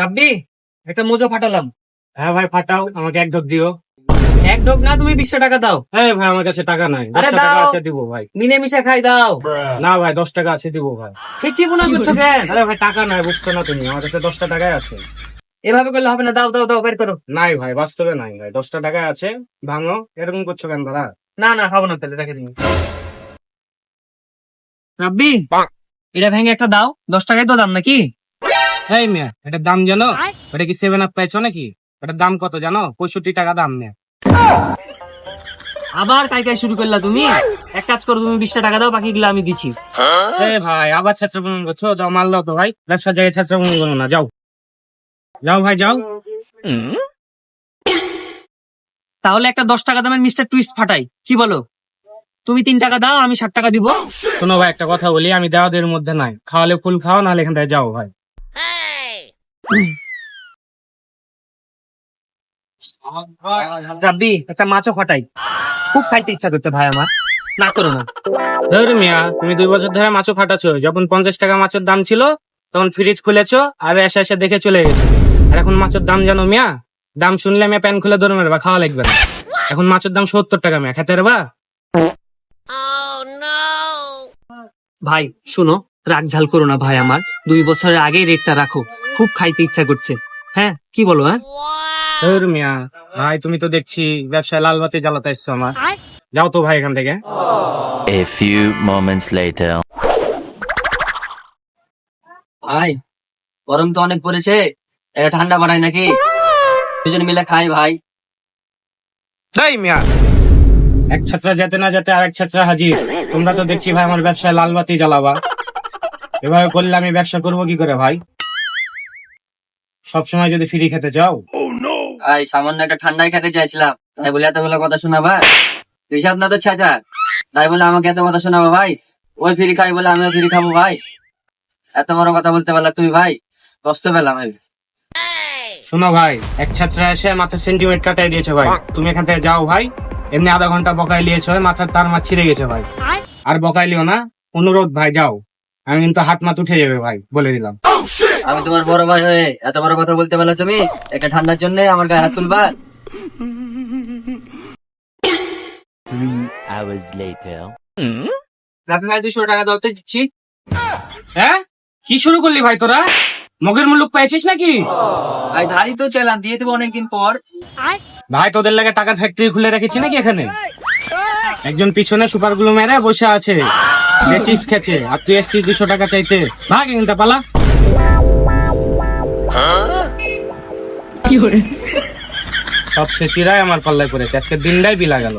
রাব্বি একটা মোজো ফাটালাম। হ্যাঁ ভাই ফাটাও আমাকে এক ঢোক দিও। এক ঢোক না তুমি বিশটা টাকা দাও। হ্যাঁ ভাই আমার কাছে টাকা নাই। আরে দাও। আছে দিব ভাই। মিনে মিশে খাই দাও। না ভাই দশ টাকা আছে দিব ভাই। ছেচি মনে করছ কেন? আরে ভাই টাকা নাই বুঝছ না তুমি। আমার কাছে দশটা টাকায় আছে। এভাবে করলে হবে না দাও দাও দাও বের করো। নাই ভাই বাস্তবে নাই ভাই। দশটা টাকায় আছে ভাঙো। এরকম করছ কেন দাদা না না খাব না তাহলে রেখে দিন। রাব্বি এটা ভেঙে একটা দাও। দশ টাকায় তো দাম নাকি? এই মেয়ে এটার দাম জানো? এটা কি সেভেন আপ পাইছো নাকি? এটার দাম কত জানো? পঁয়ষট্টি টাকা দাম মেয়ে। আবার কাই কাই শুরু করলা তুমি? এক কাজ করো তুমি বিশটা টাকা দাও বাকিগুলো আমি দিচ্ছি এই ভাই আবার ছাত্র ভ্রমণ করছ? দাও মাল দাও তো ভাই। ব্যবসার জায়গায় ছাত্র ভ্রমণ করো না যাও। যাও ভাই যাও। তাহলে একটা দশ টাকা দামের মিস্টার টুইস্ট ফাটাই। কি বলো? তুমি তিন টাকা দাও আমি ষাট টাকা দিব। শোনো ভাই একটা কথা বলি আমি দেওয়াদের মধ্যে নাই। খাওয়ালে ফুল খাও নাহলে এখান থেকে যাও ভাই। রাব্বি একটা মাছও ফাটাই খুব খাইতে ইচ্ছা করতে ভাই আমার। না করো না। ধর মিয়া তুমি দুই বছর ধরে মাছও ফাটাছো যখন পঞ্চাশ টাকা মাছের দাম ছিল তখন ফ্রিজ খুলেছো আর এসে এসে দেখে চলে গেছো। আর এখন মাছের দাম জানো মিয়া? দাম শুনলে মিয়া প্যান খুলে দৌড় মারবা খাওয়া লাগবে না। এখন মাছের দাম সত্তর টাকা মিয়া খেতে পারবা? ভাই শুনো রাগ ঝাল করো না ভাই আমার। দুই বছরের আগেই রেটটা রাখো। খুব খাইতে ইচ্ছা করছে। হ্যাঁ কি বলো হ্যাঁ? ধর মিয়া ভাই তুমি তো দেখছি ব্যবসায় লাল বাতি জ্বালাতে এসছো আমার। যাও তো ভাই এখান থেকে। A few moments later. ভাই গরম তো অনেক পড়েছে এটা ঠান্ডা বানাই নাকি? দুজন মিলে খাই ভাই। তাই মিয়া। এক ছাত্রা যেতে না যেতে আরেক ছাত্রা হাজির। তোমরা তো দেখছি ভাই আমার ব্যবসায় লাল বাতি জ্বালাবা। এভাবে করলে আমি ব্যবসা করব কি করে ভাই? সবসময় যদি ফ্রি খেতে চাও। ভাই সামান্য একটা ঠান্ডায় খেতে চাইছিলাম। তাই বলে এতগুলো কথা শোনাবা? রিসাদ না তো ছাচা তাই বলে আমাকে এত কথা শোনাবো ভাই? ওই ফ্রি খাই বলে আমিও ফ্রি খাব ভাই। এত বড় কথা বলতে পারলা তুমি ভাই? কষ্ট পেলাম আমি। শোনো ভাই এক ছাত্রা এসে মাথার সেন্টিমেন্ট কাটাই দিয়েছে ভাই। তুমি এখান থেকে যাও ভাই। এমনি আধা ঘণ্টা বকাই লিয়েছে মাথার তার মাছ ছিঁড়ে গেছে ভাই। আর? বকাই লিও না অনুরোধ ভাই যাও। আমি কিন্তু হাত মাত উঠে যাবে ভাই বলে দিলাম। আমি তোমার বড় ভাই হয়ে এত বড় কথা বলতে পারলা তুমি? একটা ঠান্ডার জন্য আমার গায়ে হাত তুলবা। Three hours later. রাব্বি ভাই দুশো টাকা দাও তো দিচ্ছি। হ্যাঁ? কি শুরু করলি ভাই তোরা? মগের মুলুক পেয়েছিস নাকি? ভাই ধারি তো চালাম দিয়ে দেবো অনেকদিন পর। ভাই তোদের লাগে টাকার ফ্যাক্টরি খুলে রেখেছি নাকি এখানে? একজন পিছনে সুপারগুলো মেরে বসে আছে। চিপস খেছে আর তুই এসছিস দুশো টাকা চাইতে। ভাগ এখানটা পালা। সব সে চিরাই আমার পাল্লায় পড়েছে। আজকে দিনটাই বিলা গেল।